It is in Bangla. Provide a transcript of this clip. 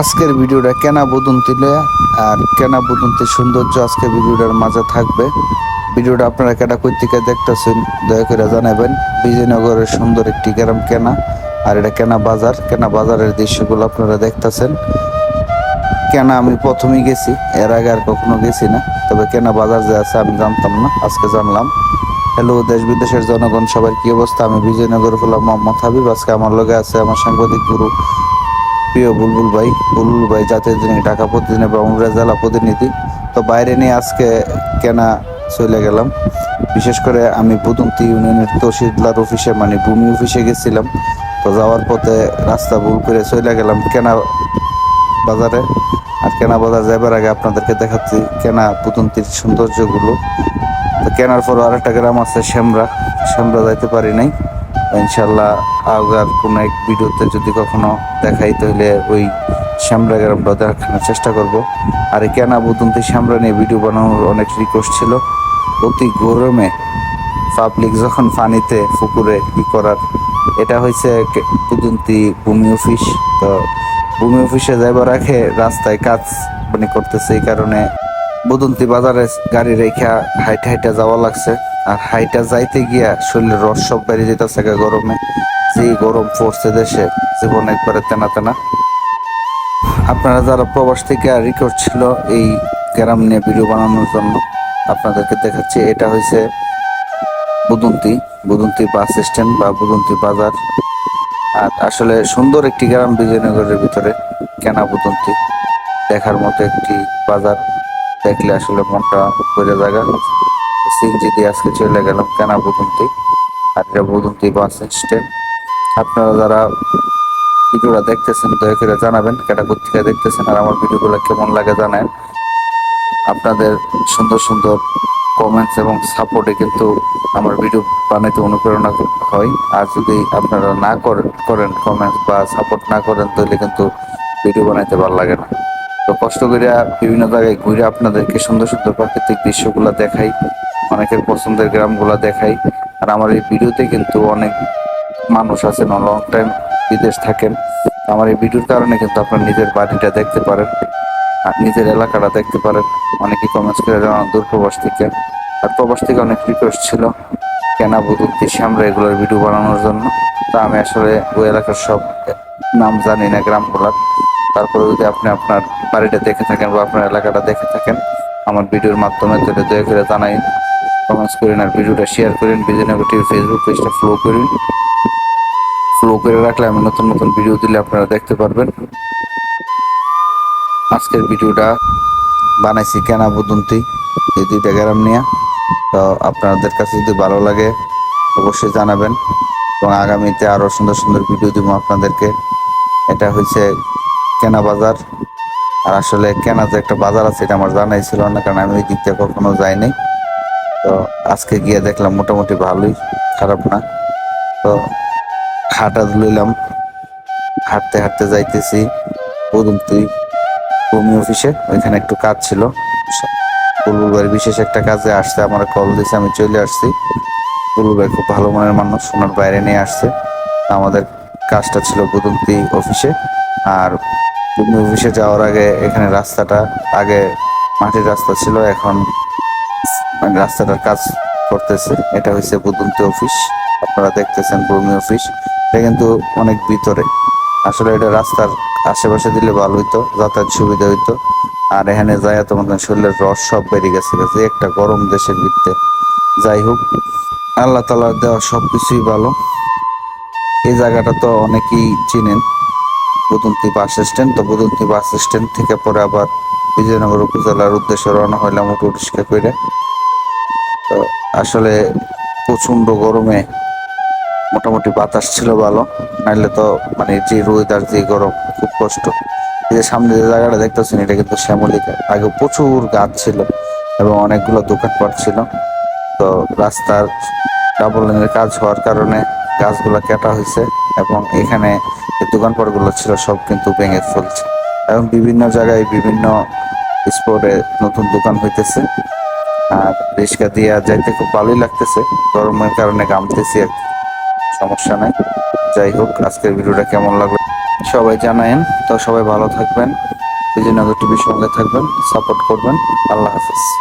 আজকের ভিডিওটা কেনা বদন্তি লয়া আর কেনা বদন্তির সৌন্দর্য আজকে ভিডিওটার মাঝে থাকবে। ভিডিওটা আপনারা কেটা কই থেকে দেখতেছেন, দয়া করে জানাবেন। বিজয়নগরের সুন্দর একটি গ্রাম কেনা আর এটা কেনা বাজার। কেনা বাজারের দৃশ্যগুলো আপনারা দেখতেছেন। কেনা আমি প্রথমেই গেছি, এর আগে আর কখনো গেছি না। তবে কেনা বাজার যে আছে আমি জানতাম না, আজকে জানলাম। হ্যালো, দেশ বিদেশের জনগণ, সবার কি অবস্থা? আমি বিজয়নগর হলাম মোহাম্মদ হাবিব। আজকে আমার লগে আছে আমার সাংবাদিক গুরু প্রিয় বুলবুল ভাই বুলবুল ভাই জাতীয় দিনে ঢাকা প্রতিদিনে ব্রাহ্মণবাড়িয়া জেলা প্রতিনিধি। তো বাইরে নিয়ে আজকে কেনা চলে গেলাম। বিশেষ করে আমি বুদন্তি ইউনিয়নের তহসিলদার অফিসে মানে ভূমি অফিসে গেছিলাম। তো যাওয়ার পথে রাস্তা ভুল করে চলে গেলাম কেনা বাজারে। আর কেনা বাজার যাবার আগে আপনাদেরকে দেখাচ্ছি কেনা পুতন্তির সৌন্দর্যগুলো। তো কেনার পর আরেকটা গ্রাম আছে শ্যামরা। শ্যামরা যাইতে পারি নাই। ইনশাল্লাহ আগার কোনো এক ভিডিওতে যদি কখনো দেখাই, তাহলে ওই শ্যামরা গ্রামটা দেখানোর চেষ্টা করব। আর এই কেনা বুদন্তি শ্যামরা নিয়ে ভিডিও বানানোর অনেক রিকোয়েস্ট ছিল। অতি গরমে পাবলিক যখন পানিতে, পুকুরে কি করার, এটা হয়েছে বুদন্তি ভূমি অফিস। তো ভূমি অফিসে যাইবার আগে রাস্তায় কাজ মানে করতেছে, এই কারণে বুদন্তি বাজারে গাড়ি রেখা হাইটা হাইটে যাওয়া লাগছে। আর হাইটা যাইতে গিয়া শরীরের রস সব বেড়ে যেতেছে গরমে। যে গরম পড়ছে দেশে, জীবন একবারে তেনা তেনা। আপনারা যারা প্রবাস থেকে রিকোয়েস্ট ছিল এই গ্রাম নিয়ে ভিডিও বানানোর জন্য, আপনাদেরকে দেখাচ্ছি, এটা হয়েছে বুদন্তি। বুদন্তি বাস স্ট্যান্ড বা বুদন্তি বাজার। আর আসলে সুন্দর একটি গ্রাম বিজয়নগরের ভিতরে কেনা বুদন্তি। দেখার মতো একটি বাজার। দেখলে আসলে মনটা ভরে জায়গা সিএনজি দিয়ে আজকে চলে গেলাম কেনা বুদন্তি। আর এটা বুদন্তি বাস স্ট্যান্ড আপনারা যারা ভিডিওটা দেখতেছেন, দয়া করে জানাবেন কেটা থেকে দেখতেছেন আর আমার ভিডিওগুলো কেমন লাগে জানেন। আপনাদের সুন্দর সুন্দর কমেন্টস এবং সাপোর্টে কিন্তু আমার ভিডিও বানাইতে অনুপ্রেরণা হয়। আর যদি আপনারা না করেন কমেন্টস বা সাপোর্ট না করেন, তাহলে কিন্তু ভিডিও বানাইতে ভালো লাগে না। তো কষ্ট করে বিভিন্ন জায়গায় ঘুরে আপনাদেরকে সুন্দর সুন্দর প্রাকৃতিক দৃশ্যগুলো দেখাই। অনেকের পছন্দের গ্রামগুলো দেখাই। আর আমার এই ভিডিওতে কিন্তু অনেক মানুষ আছেন লং টাইম বিদেশ থাকেন। আমার এই ভিডিওর কারণে কিন্তু আপনার নিজের বাড়িটা দেখতে পারেন, আর নিজের এলাকাটা দেখতে পারেন। অনেকে কমেন্টস করে জানান, দূর প্রবাস থেকে। আর প্রবাস থেকে অনেক রিকোয়েস্ট ছিল, কেনা বুদ্ধি শ্যামরা এগুলোর ভিডিও বানানোর জন্য? তা আমি আসলে ওই এলাকার সব নাম জানি না গ্রামগুলার। তারপরে যদি আপনি আপনার বাড়িটা দেখে থাকেন বা আপনার এলাকাটা দেখে থাকেন, আমার ভিডিওর মাধ্যমে তাহলে দয়া করে জানাই কমেন্টস করেন আর ভিডিওটা শেয়ার করেন বিজয়নগর ফেসবুক পেজটা ফলো করুন। ফলো করে রাখলে আমি নতুন নতুন ভিডিও দিলে আপনারা দেখতে পারবেন। আজকের ভিডিওটা বানাইছি কেনা বুদন্তি এই দুইটা গ্রাম নিয়ে। তো আপনাদের কাছে যদি ভালো লাগে, অবশ্যই জানাবেন। এবং আগামীতে আরও সুন্দর সুন্দর ভিডিও দিব আপনাদেরকে। এটা হচ্ছে কেনা বাজার। আর আসলে কেনা যে একটা বাজার আছে, এটা আমার জানাই ছিল না, কারণ আমি ওই দিকটা কখনো যাইনি। তো আজকে গিয়ে দেখলাম মোটামুটি ভালোই, খারাপ না। তো হাঁটা লইলাম হাঁটতে হাঁটতে যাইতেছি পদমতি ভূমি অফিসে। ওইখানে একটু কাজ ছিল। বুলবুল বিশেষ একটা কাজে আসছে, আমার কল দিছে, আমি চলে আসছি। বুলবুল ভাই খুব ভালো মনের মানুষ, ওনার বাইরে নিয়ে আসছে। আমাদের কাজটা ছিল বুদন্তি অফিসে। আর ভূমি অফিসে যাওয়ার আগে এখানে রাস্তাটা, আগে মাটির রাস্তা ছিল, এখন রাস্তাটার কাজ করতেছে। এটা হচ্ছে বুদন্তি অফিস। আপনারা দেখতেছেন ভূমি অফিস। এটা কিন্তু অনেক ভিতরে। আসলে এটা রাস্তার আশেপাশে দিলে ভালো হইতো, যাতায়াত সুবিধা হইতো। আর এখানে যায় তোমাদের শরীরের রস সব বেড়ে গেছে। যে একটা গরম দেশের ভিত্তে যাই হোক, আল্লাহ তালার দেওয়া সব কিছুই ভালো। এই জায়গাটা তো অনেকেই চিনেন। Budanti bus stand. তো বুদন্তি বাস স্ট্যান্ড থেকে পরে আবার বিজয়নগর উপজেলার উদ্দেশ্যে রওনা হইলাম উঠে রিক্সা করে। তো আসলে প্রচণ্ড গরমে মোটামুটি বাতাস ছিল ভালো। নাইলে তো মানে যে রোদার যে গরম, খুব কষ্ট। এই যে সামনে যে জায়গাটা দেখতেছেন, এটা কিন্তু শ্যামলিকা। আগে প্রচুর গাছ ছিল এবং অনেকগুলো দোকানপাট ছিল। তো রাস্তার ডাবল লাইনের কাজ হওয়ার কারণে গাছগুলো কাটা হয়েছে এবং এখানে যে দোকানপাটগুলো ছিল, সব কিন্তু ভেঙে ফেলছে। এবং বিভিন্ন জায়গায় বিভিন্ন স্পটে নতুন দোকান হইতেছে। আর রিক্সা দিয়ে যাইতে খুব ভালোই লাগতেছে। গরমের কারণে গামতেছি আর সমস্যা নাই। যাই হোক, আজকের ভিডিওটা কেমন লাগল? সবাই জানায়েন। তো সবাই ভালো থাকবেন। বিজয়নগর টিভির সঙ্গে থাকবেন, সাপোর্ট করবেন। আল্লাহ হাফিজ।